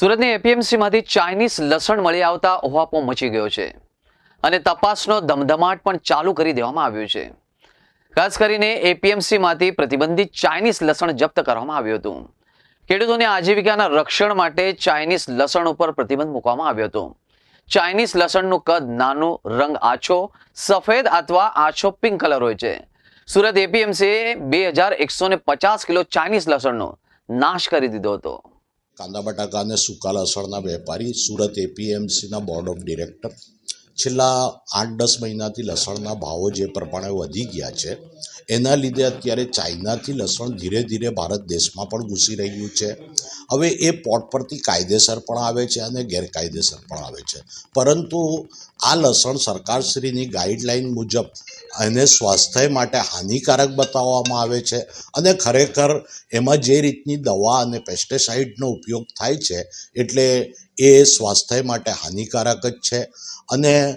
સુરતની એપીએમસીમાંથી ચાઇનીઝ લસણ મળી આવતા ઓહાપો મચી ગયો છે અને તપાસનો ધમધમાટ પણ ચાલુ કરી દેવામાં આવ્યો છે. ખાસ કરીને એપીએમસીમાંથી પ્રતિબંધિત ચાઇનીઝ લસણ જપ્ત કરવામાં આવ્યું હતું. ખેડૂતોની આજીવિકાના રક્ષણ માટે ચાઇનીઝ લસણ ઉપર પ્રતિબંધ મૂકવામાં આવ્યો હતો. ચાઇનીઝ લસણનું કદ નાનું, રંગ આછો, સફેદ અથવા આછો પિંક કલર હોય છે. સુરત એપીએમસીએ બે હજાર એકસો ને પચાસ કિલો ચાઇનીઝ લસણનો નાશ કરી દીધો હતો. કાંદા બટાકા અને સૂકા લસણના વેપારી સુરત એપીએમસીના બોર્ડ ઓફ ડિરેક્ટર. છેલ્લા આઠ દસ મહિનાથી લસણના ભાવો જે પ્રમાણે વધી ગયા છે, એના લીધે અત્યારે ચાઇનાથી લસણ ધીરે ધીરે ભારત દેશમાં પણ ઘૂસી રહ્યું છે. હવે એ પોટ પરથી કાયદેસર પણ આવે છે અને ગેરકાયદેસર પણ આવે છે. પરંતુ આ લસણ સરકારશ્રીની ગાઈડલાઇન મુજબ એને સ્વાસ્થ્ય માટે હાનિકારક બતાવવામાં આવે છે. અને ખરેખર એમાં જે રીતની દવા અને પેસ્ટિસાઇડનો ઉપયોગ થાય છે, એટલે એ સ્વાસ્થ્ય માટે હાનિકારક જ છે. અને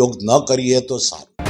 ઉપયોગ ન કરીએ તો સારું.